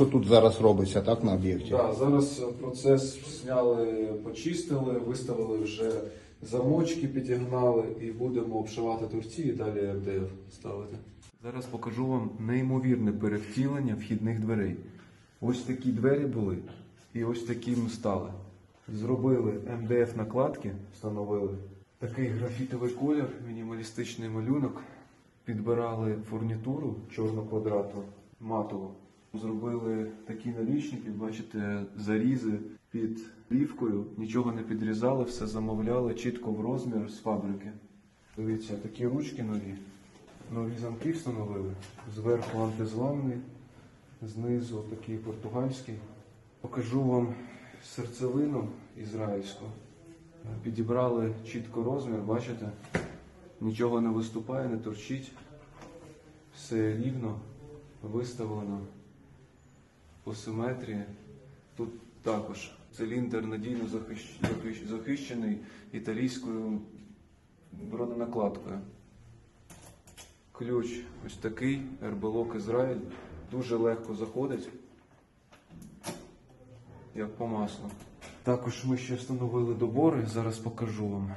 що тут зараз робиться, так, на об'єкті? Так, зараз процес зняли, почистили, виставили вже замочки, підігнали і будемо обшивати торці і далі МДФ ставити. Зараз покажу вам неймовірне перевтілення вхідних дверей. Ось такі двері були, і ось такі ми стали. Зробили МДФ накладки, встановили такий графітовий колір, мінімалістичний малюнок. Підбирали фурнітуру чорно-квадратну, матову. Зробили такі налічники, бачите, зарізи під плівкою, нічого не підрізали, все замовляли чітко в розмір з фабрики. Дивіться, такі ручки нові. Нові замки встановили. Зверху антизламний, знизу такий португальський. Покажу вам серцевину ізраїльську. Підібрали чітко розмір, бачите? Нічого не виступає, не торчить. Все рівно виставлено по симетрії. Тут також циліндр надійно захищ- захищ- захищений італійською броненакладкою. Ключ ось такий, РБЛОК Ізраїль. Дуже легко заходить, як по маслу. Також ми ще встановили добори, зараз покажу вам.